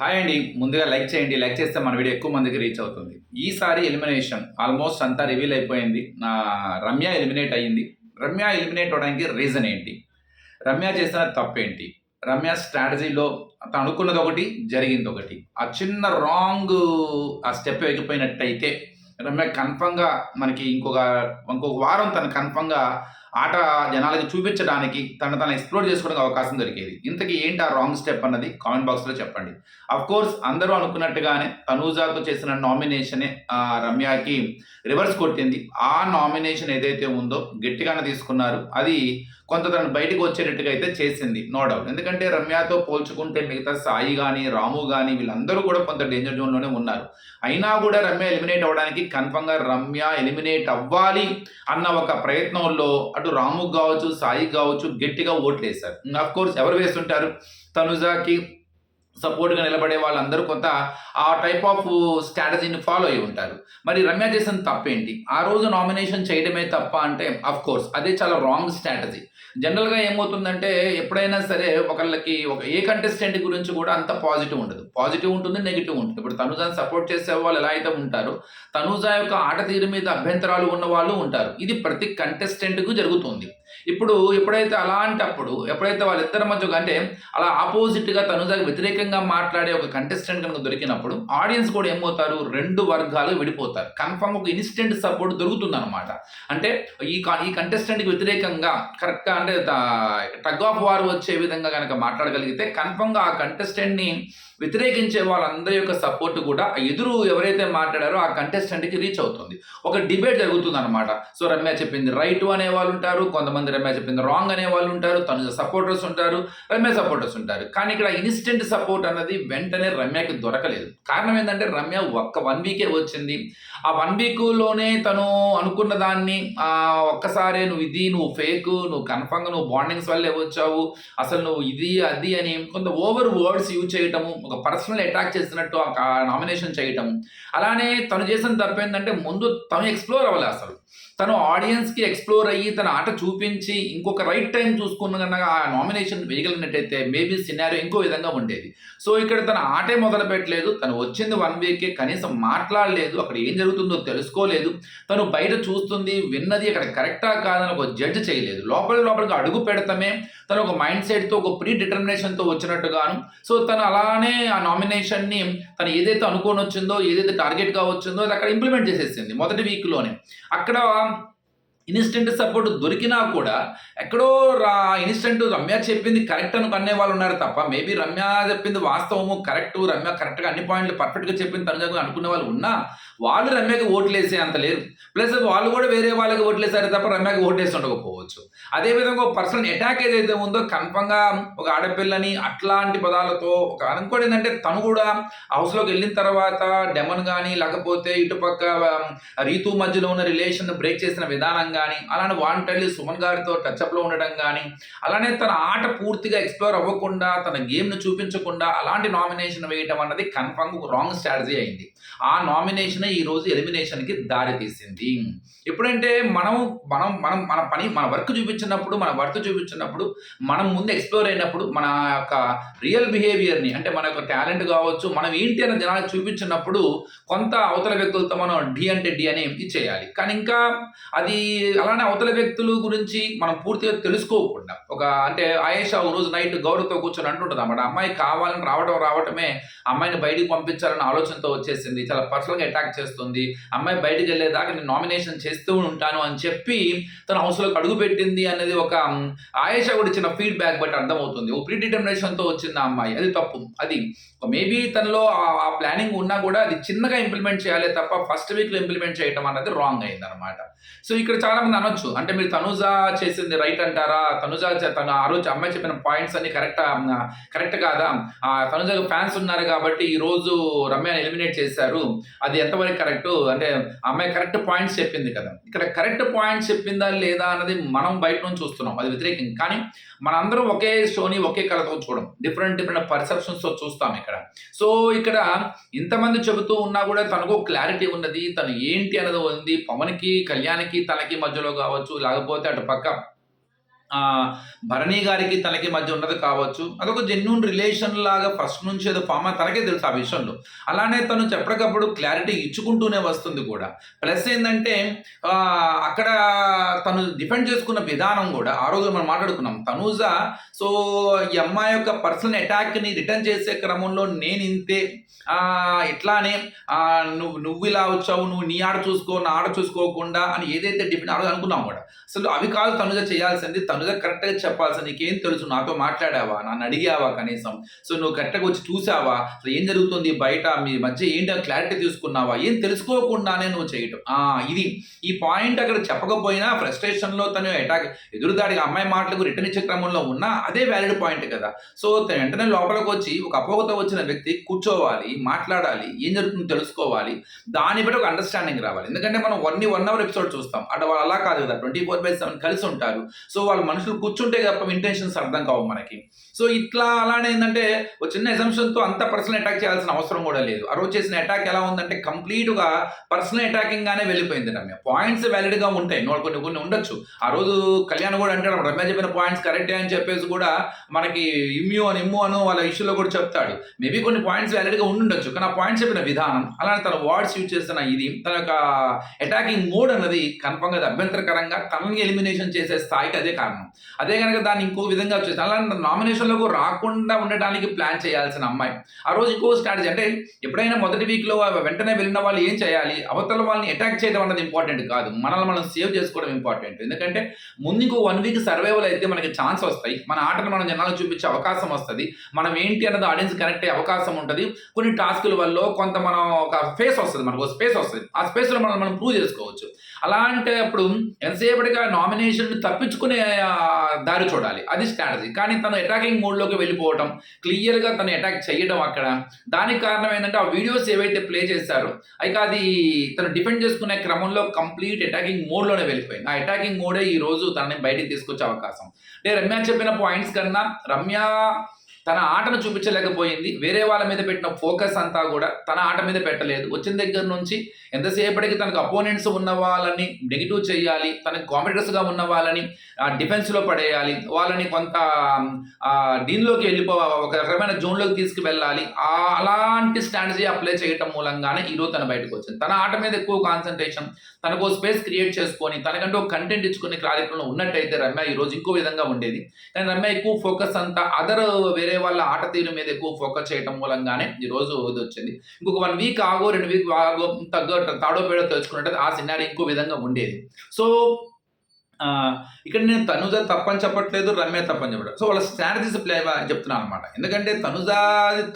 Hi అండి. ముందుగా like చేయండి. లైక్ చేస్తే మన వీడియో ఎక్కువ మందికి రీచ్ అవుతుంది. ఈసారి ఎలిమినేషన్ ఆల్మోస్ట్ అంతా రివీల్ అయిపోయింది. నా రమ్య ఎలిమినేట్ అయ్యింది. రమ్య ఎలిమినేట్ అవడానికి రీజన్ ఏంటి? రమ్య చేసిన తప్పేంటి? రమ్య స్ట్రాటజీలో తను అనుకున్నది ఒకటి జరిగింది ఒకటి. ఆ చిన్న రాంగ్ ఆ స్టెప్ ఎగిపోయినట్టయితే రమ్య కన్ఫర్మ్గా మనకి ఇంకొక ఇంకొక వారం తను కన్ఫర్మ్గా ఆట జనాలకి చూపించడానికి తను తను ఎక్స్ప్లోర్ చేసుకోవడానికి అవకాశం దొరికేది. ఇంతకీ ఏంటి ఆ రాంగ్ స్టెప్ అన్నది కామెంట్ బాక్స్లో చెప్పండి. అఫ్ కోర్స్ అందరూ అనుకున్నట్టుగానే తనూజాతో చేసిన నామినేషనే ఆ, రమ్యకి రివర్స్ కొట్టింది. ఆ నామినేషన్ ఏదైతే ఉందో గట్టిగానే తీసుకున్నారు. అది కొంత తను బయటకు వచ్చేటట్టుగా అయితే చేసింది. నో డౌట్ ఎందుకంటే రమ్యతో పోల్చుకుంటే మిగతా సాయి కానీ రాము కానీ వీళ్ళందరూ కూడా కొంత డేంజర్ జోన్లోనే ఉన్నారు. అయినా కూడా రమ్య ఎలిమినేట్ అవ్వడానికి కన్ఫర్మ్గా రమ్య ఎలిమినేట్ అవ్వాలి అన్న ఒక ప్రయత్నంలో అటు రాము కావచ్చు సాయి కావచ్చు గట్టిగా ఓట్లు వేశారు అఫ్ కోర్స్ ఎవరు వేస్తుంటారు? తనుజాకి సపోర్ట్గా నిలబడే వాళ్ళందరూ కొంత ఆ టైప్ ఆఫ్ స్ట్రాటజీని ఫాలో అయి ఉంటారు. మరి రమ్య చేసిన తప్పేంటి? ఆ రోజు నామినేషన్ చేయడమే తప్ప అంటే అఫ్ కోర్స్ అదే చాలా రాంగ్ స్ట్రాటజీ జనరల్గా ఏమవుతుందంటే ఎప్పుడైనా సరే ఒకళ్ళకి ఒక ఏ కంటెస్టెంట్ గురించి కూడా అంత పాజిటివ్ ఉండదు. పాజిటివ్ ఉంటుంది నెగిటివ్ ఉంటుంది. ఇప్పుడు తనుజాని సపోర్ట్ చేసే వాళ్ళు ఎలా అయితే ఉంటారో తనుజా యొక్క ఆట తీరు మీద అభ్యంతరాలు ఉన్న వాళ్ళు ఉంటారు. ఇది ప్రతి కంటెస్టెంట్కు జరుగుతుంది. ఇప్పుడు ఎప్పుడైతే అలాంటప్పుడు ఎప్పుడైతే వాళ్ళిద్దరి మధ్య అంటే అలా ఆపోజిట్గా తనుజాకి వ్యతిరేకంగా మాట్లాడే ఒక కంటెస్టెంట్ కనుక దొరికినప్పుడు ఆడియన్స్ కూడా ఏమవుతారు? రెండు వర్గాలు విడిపోతారు. కన్ఫర్మ్ ఒక ఇన్స్టెంట్ సపోర్ట్ దొరుకుతుంది అనమాట అంటే ఈ కా- ఈ కంటెస్టెంట్కి వ్యతిరేకంగా కరెక్ట్గా అంటే టగ్ ఆఫ్ వార్ వచ్చే విధంగా కనుక మాట్లాడగలిగితే కన్ఫర్మ్గా ఆ కంటెస్టెంట్ని వ్యతిరేకించే వాళ్ళందరి యొక్క సపోర్ట్ కూడా ఎదురు ఎవరైతే మాట్లాడారో ఆ కంటెస్టెంట్కి రీచ్ అవుతుంది. ఒక డిబేట్ జరుగుతుంది అనమాట సో రమ్య చెప్పింది రైట్ అనే వాళ్ళు ఉంటారు కొంతమంది రమ్య చెప్పింది రాంగ్ అనే వాళ్ళు ఉంటారు తను సపోర్టర్స్ ఉంటారు రమ్య సపోర్టర్స్ ఉంటారు. కానీ ఇక్కడ ఇన్స్టెంట్ సపోర్ట్ అన్నది వెంటనే రమ్యకి దొరకలేదు. కారణం ఏంటంటే రమ్య ఒక్క వన్ వీకే వచ్చింది. ఆ వన్ వీక్లోనే తను అనుకున్న దాన్ని ఒక్కసారే నువ్వు ఇది నువ్వు ఫేక్ నువ్వు కన్ఫర్మ్గా నువ్వు బాండింగ్స్ వల్లే వచ్చావు. అసలు నువ్వు ఇది అది అని కొంత ఓవర్ వర్డ్స్ యూజ్ చేయటము ఒక పర్సనల్ అటాక్ చేసినట్టు ఆ నామినేషన్ చేయటం అలానే తను చేసిన తప్పేందంటే ఏంటంటే ముందు తను ఎక్స్ప్లోర్ అవ్వాలి అసలు. తను ఆడియన్స్కి ఎక్స్ప్లోర్ అయ్యి తన ఆట చూపించి ఇంకొక రైట్ టైం చూసుకున్న కనుక ఆ నామినేషన్ వేయగలిగినట్టయితే మేబీ సినారో ఇంకో విధంగా ఉండేది. సో ఇక్కడ తన ఆటే మొదలు పెట్టలేదు తను వచ్చింది వన్ వీకే కనీసం మాట్లాడలేదు. అక్కడ ఏం జరుగుతుందో తెలుసుకోలేదు. తను బయట చూస్తుంది విన్నది అక్కడ కరెక్టా కాదని ఒక జడ్జ్ చేయలేదు. లోపల లోపలికి అడుగు పెడతామే. తను ఒక మైండ్ సెట్తో ఒక ప్రీ డిటర్మినేషన్తో వచ్చినట్టుగాను. సో తను అలానే ఆ నామినేషన్ని తను ఏదైతే అనుకోని వచ్చిందో ఏదైతే టార్గెట్గా వచ్చిందో అది అక్కడ ఇంప్లిమెంట్ చేసేసింది మొదటి వీక్లోనే అక్కడ ఇన్స్టెంట్ సపోర్ట్ దొరికినా కూడా ఎక్కడో రా ఇన్స్టెంట్ రమ్య చెప్పింది కరెక్ట్ అనుకునే వాళ్ళు ఉన్నారు తప్ప మేబీ రమ్య చెప్పింది వాస్తవము కరెక్ట్ రమ్య కరెక్ట్గా అన్ని పాయింట్లు పర్ఫెక్ట్గా చెప్పింది తను అనుకునే వాళ్ళు ఉన్నా వాళ్ళు రమ్యకి ఓట్లేసే అంత లేరు ప్లస్ వాళ్ళు కూడా వేరే వాళ్ళకి ఓట్లు తప్ప రమ్యకి ఓట్లేసి ఉండకపోవచ్చు అదేవిధంగా ఒక పర్సనల్ అటాక్ ఏదైతే ఉందో కన్ఫర్మ్గా ఒక ఆడపిల్లని అట్లాంటి పదాలతో ఒక అనుకోడు ఏంటంటే తను కూడా హౌస్లోకి వెళ్ళిన తర్వాత డెమన్ కానీ లేకపోతే ఇటుపక్క రీతు మధ్యలో ఉన్న రిలేషన్ బ్రేక్ చేసిన విధానం కానీ అలానే వాంటల్లి సుమన్ గారితో టచ్అప్లో ఉండడం కానీ అలానే తన ఆట పూర్తిగా ఎక్స్ప్లోర్ అవ్వకుండా తన గేమ్ను చూపించకుండా అలాంటి నామినేషన్ వేయటం అన్నది కన్ఫర్మ్ రాంగ్ స్ట్రాటజీ అయింది. ఆ నామినేషన్ ఈ రోజు ఎలిమినేషన్కి దారి తీసింది. ఎప్పుడంటే మనం మనం మనం మన పని మన వర్క్ చూపించినప్పుడు మన వర్క్ చూపించినప్పుడు మనం ముందు ఎక్స్ప్లోర్ అయినప్పుడు మన యొక్క రియల్ బిహేవియర్ని అంటే మన యొక్క టాలెంట్ కావచ్చు మనం ఏంటి అని జనాలకు చూపించినప్పుడు కొంత అవతల వ్యక్తులతో మనం డి అంటే డి అని ఇచ్చేయాలి కానీ ఇంకా అది అలానే అవతల వ్యక్తుల గురించి మనం పూర్తిగా తెలుసుకోకుండా ఒక అంటే ఆయేషా ఒక రోజు నైట్ గౌరవతో కూర్చొని అంటుంటుంది అన్నమాట అమ్మాయి కావాలని రావడం రావటమే అమ్మాయిని బయటికి పంపించాలని ఆలోచనతో వచ్చేసింది చాలా పర్సనల్గా అటాక్ చేస్తుంది. అమ్మాయి బయటకు వెళ్ళేదాకా నేను నామినేషన్ చేస్తూ ఉంటాను అని చెప్పి తన హౌస్లోకి అడుగు పెట్టింది అనేది ఒక ఆయేష కూడా ఇచ్చిన ఫీడ్బ్యాక్ బట్టి అర్థమవుతుంది. ఓ ప్రీ డిటర్మినేషన్తో వచ్చింది ఆ అమ్మాయి. అది తప్పు. అది. మేబీ తనలో ఆ- ప్లానింగ్ ఉన్నా కూడా అది చిన్నగా ఇంప్లిమెంట్ చేయాలి తప్ప ఫస్ట్ వీక్లో ఇంప్లిమెంట్ చేయడం అనేది రాంగ్ అయింది అనమాట సో ఇక్కడ చాలా మంది అనొచ్చు. అంటే మీరు తనుజ చేసింది రైట్ అంటారా? తనుజ తన తను ఆ రోజు అమ్మాయి చెప్పిన పాయింట్స్ అన్ని కరెక్ట్ కరెక్ట్ కాదా? ఆ తనుజ ఫ్యాన్స్ ఉన్నారు కాబట్టి ఈ రోజు రమ్యని ఎలిమినేట్ చేశారు. అది ఎంతవరకు కరెక్ట్ అంటే అమ్మాయి కరెక్ట్ పాయింట్స్ చెప్పింది కదా. ఇక్కడ కరెక్ట్ పాయింట్స్ చెప్పిందా లేదా అన్నది మనం బయట నుంచి చూస్తున్నాం అది వ్యతిరేకం. కానీ మనందరం ఒకే షోని ఒకే కళతో చూడం డిఫరెంట్ డిఫరెంట్ పర్సెప్షన్స్తో చూస్తాం ఇక్కడ. సో ఇక్కడ ఇంతమంది చెబుతూ ఉన్నా కూడా తనకు క్లారిటీ ఉన్నది తను ఏంటి అన్నది ఉంది పవన్కి కళ్యాణ్కి తనకి మధ్యలో కావచ్చు లేకపోతే అటు పక్క భరణి గారికి తనకి మధ్య ఉన్నది కావచ్చు. అదొక జెన్యున్ రిలేషన్ లాగా ఫస్ట్ నుంచి ఏదో ఫామ్ తనకే తెలుసు ఆ విషయంలో. అలానే తను చెప్పటికప్పుడు క్లారిటీ ఇచ్చుకుంటూనే వస్తుంది కూడా. ప్లస్ ఏంటంటే అక్కడ తను డిఫెండ్ చేసుకున్న విధానం కూడా ఆ రోజు మనం మాట్లాడుకున్నాం తనూజ సో ఈ అమ్మాయి యొక్క పర్సనల్ అటాక్ని రిటర్న్ చేసే క్రమంలో నేను ఇంతే. ఇట్లానే ఆ, నువ్వు నువ్వు ఇలా వచ్చావు నువ్వు నీ ఆడ చూసుకో నా ఆడ చూసుకోకుండా అని ఏదైతే డిఫెండ్ ఆ రోజు అనుకున్నాం కూడా. అసలు అవి కాదు తనుజ చేయాల్సింది తనుజ కరెక్ట్గా చెప్పాల్సింది నీకేం తెలుసు? నాతో మాట్లాడావా? నన్ను అడిగావా కనీసం? సో నువ్వు కరెక్ట్గా వచ్చి చూసావా? అసలు ఏం జరుగుతుంది బయట? మీ మధ్య ఏంటి క్లారిటీ తీసుకున్నావా? ఏం తెలుసుకోకుండానే నువ్వు చేయటం. ఇది. ఈ పాయింట్ అక్కడ చెప్పకపోయినా ఫ్రస్ట్రేషన్లో తను అటాక్ ఎదురుదాడిగా అమ్మాయి మాటలకు రిటర్న్ ఇచ్చే క్రమంలో ఉన్నా అదే వ్యాలిడ్ పాయింట్ కదా. సో తను వెంటనే లోపలికి వచ్చి ఒక అపోహతో వచ్చిన వ్యక్తి కూర్చోవాలి మాట్లాడాలి ఏం జరుగుతుందో తెలుసుకోవాలి. దాన్ని బట్టి ఒక అండర్స్టాండింగ్ రావాలి. ఎందుకంటే మనం వన్ వన్ అవర్ ఎపిసోడ్ చూస్తాం. అటు వాళ్ళు అలా కాదు కదా. ట్వంటీ ఫోర్ బై సెవెన్ కలిసి ఉంటారు. సో వాళ్ళు మనుషులు కూర్చుంటే తప్ప ఇంటెన్షన్స్ అర్థం కావు మనకి. సో ఇట్లా అలానే ఏంటంటే ఒక చిన్న ఎజంప్షన్తో అంత పర్సనల్ అటాక్ చేయాల్సిన అవసరం కూడా లేదు. ఆ రోజు చేసిన అటాక్ ఎలా ఉందంటే కంప్లీట్గా పర్సనల్ అటాకింగ్ గానే వెళ్ళిపోయింది రమ్య. పాయింట్స్ వ్యాలిడ్గా ఉంటాయి. నో కొన్ని కొన్ని ఉండొచ్చు. ఆ రోజు కళ్యాణ్ కూడా అంటాడు రమ్య చెప్పిన పాయింట్స్ కరెక్టే అని చెప్పేసి కూడా మనకి ఇమ్యూ అని ఇమ్ము అను వాళ్ళ ఇష్యూలో కూడా చెప్తాడు. మేబీ కొన్ని పాయింట్స్ వ్యాలిడ్గా ఉండొచ్చు ఉండుండొచ్చు కానీ ఆ పాయింట్స్ చెప్పిన విధానం అలానే తన వర్డ్స్ యూజ్ చేస్తున్న ఇది తన యొక్క అటాకింగ్ మోడ్ అన్నది కన్ఫర్మ్గా అభ్యంతరకరంగా తనని ఎలిమినేషన్ చేసే స్థాయికి అదే కారణం. అదే కనుక దాన్ని ఇంకో విధంగా వచ్చేసి నామినేషన్ నామినేషన్లకు రాకుండా ఉండడానికి ప్లాన్ చేయాల్సిన అమ్మాయి. ఆ రోజు ఇంకో స్ట్రాటజీ అంటే ఎప్పుడైనా మొదటి వీక్లో వెంటనే వెళ్ళిన వాళ్ళు ఏం చేయాలి? అవతల వాళ్ళని అటాక్ చేయడం అన్నది ఇంపార్టెంట్ కాదు. మనల్ని మనం సేవ్ చేసుకోవడం ఇంపార్టెంట్ ఎందుకంటే ముందు ఇంకో వన్ వీక్ సర్వైవల్ అయితే మనకి ఛాన్స్ వస్తాయి. మన ఆటను మనం జనాలకు చూపించే అవకాశం వస్తుంది. మనం ఏంటి అన్నది ఆడియన్స్ కనెక్ట్ అయ్యే అవకాశం ఉంటుంది. కొన్ని టాస్కుల వల్ల కొంత మనం ఒక ఫేస్ వస్తుంది. మనకు స్పేస్ వస్తుంది. ఆ స్పేస్లో మనం మనం ప్రూవ్ చేసుకోవచ్చు. అలాంటి అప్పుడు ఎంతసేపటిగా నామినేషన్ తప్పించుకునే దారి చూడాలి. అది స్ట్రాటజీ కానీ తను అటాకింగ్ మోడ్లోకి వెళ్ళిపోవటం క్లియర్గా తను అటాక్ చేయడం అక్కడ. దానికి కారణం ఏంటంటే ఆ వీడియోస్ ఏవైతే ప్లే చేశారో అయితే అది తను డిఫెండ్ చేసుకునే క్రమంలో కంప్లీట్ అటాకింగ్ మోడ్లోనే వెళ్ళిపోయింది. ఆ అటాకింగ్ మోడే ఈ రోజు తనని బయటికి తీసుకొచ్చే అవకాశం. అంటే రమ్య చెప్పిన పాయింట్స్ కన్నా రమ్య తన ఆటను చూపించలేకపోయింది. వేరే వాళ్ళ మీద పెట్టిన ఫోకస్ అంతా కూడా తన ఆట మీద పెట్టలేదు. వచ్చిన దగ్గర నుంచి ఎంతసేపటికి తనకు అపోనెంట్స్ ఉన్న వాళ్ళని నెగిటివ్ చేయాలి తనకు కాంపిటేటర్స్గా ఉన్న వాళ్ళని డిఫెన్స్లో పడేయాలి వాళ్ళని కొంత దీనిలోకి వెళ్ళిపోవాలి ఒక రకమైన జోన్లోకి తీసుకువెళ్ళాలి అలాంటి స్ట్రాటజీ అప్లై చేయటం మూలంగానే ఈరోజు తన బయటకు వచ్చింది. తన ఆట మీద ఎక్కువ కాన్సన్ట్రేషన్ తనకు స్పేస్ క్రియేట్ చేసుకొని తనకంటూ ఒక కంటెంట్ ఇచ్చుకునే కార్యక్రమంలో ఉన్నట్టయితే రమ్య ఈ రోజు ఇంకో విధంగా ఉండేది. కానీ రమ్య ఎక్కువ ఫోకస్ అంతా అదర్ వేరే వాళ్ళ ఆట తీరు మీద ఎక్కువ ఫోకస్ చేయడం మూలంగానే ఈ రోజు ఇది వచ్చింది. ఇంకొక వన్ వీక్ ఆగో రెండు వీక్ ఆగో తగ్గ తాడో పేడో తెలుసుకున్నట్టు ఆ సినారీ ఇంకో విధంగా ఉండేది. సో ఇక్కడ నేను తనుజ తప్పని చెప్పట్లేదు రమ్య తప్పని చెప్పట్లేదు. సో వాళ్ళ స్ట్రాటజీస్ ప్లే చెప్తున్నాను అనమాట ఎందుకంటే తనుజ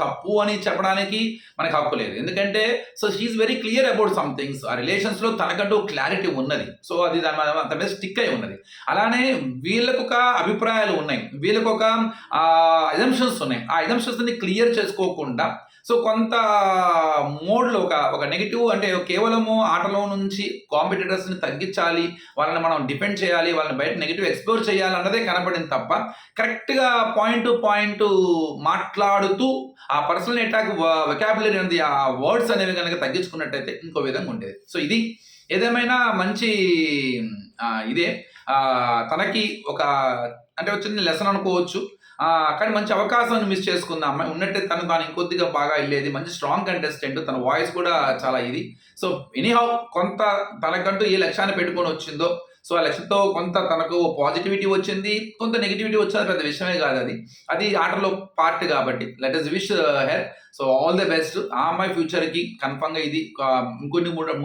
తప్పు అని చెప్పడానికి మనకు హక్కు లేదు. ఎందుకంటే so she's very clear about some things ఆ రిలేషన్స్లో తనకంటూ క్లారిటీ ఉన్నది. సో అది దాని అంత మీద స్టిక్ అయి ఉన్నది. అలానే వీళ్ళకు ఒక అభిప్రాయాలు ఉన్నాయి. వీళ్ళకు ఒక ఎజంప్షన్స్ ఉన్నాయి. ఆ ఎజంప్షన్స్ని క్లియర్ చేసుకోకుండా సో కొంత మోడ్లో ఒక ఒక నెగిటివ్ అంటే కేవలము ఆటలో నుంచి కాంపిటేటర్స్ని తగ్గించాలి. వాళ్ళని మనం డిపెండ్ చేయాలి. వాళ్ళని బయట నెగిటివ్ ఎక్స్ప్లోర్ చేయాలి అన్నదే కనపడింది తప్ప కరెక్ట్గా పాయింట్ టు పాయింట్ మాట్లాడుతూ ఆ పర్సనల్ అటాక్ వెకాబులరీ అనేది ఆ వర్డ్స్ అనేవి కనుక తగ్గించుకున్నట్టయితే ఇంకో విధంగా ఉండేది. సో ఇది ఏదేమైనా మంచి ఇదే. తనకి ఒక అంటే వచ్చిన లెసన్ అనుకోవచ్చు. కానీ మంచి అవకాశాన్ని మిస్ చేసుకుంది అమ్మాయి. ఉన్నట్టే తను తాను ఇంకొద్దిగా బాగా వెళ్ళేది. మంచి స్ట్రాంగ్ కంటెస్టెంట్ తన వాయిస్ కూడా చాలా ఇది. సో ఎనీహౌ కొంత తనకంటూ ఏ లక్ష్యాన్ని పెట్టుకొని వచ్చిందో సో ఆ లక్ష్యంతో కొంత తనకు పాజిటివిటీ వచ్చింది కొంత నెగిటివిటీ వచ్చింది పెద్ద విషయమే కాదు అది. అది ఆటలో పార్ట్ కాబట్టి. Let us wish her so all the best ఆ అమ్మాయి ఫ్యూచర్కి కన్ఫర్మ్గా ఇది ఇంకొన్ని మూడు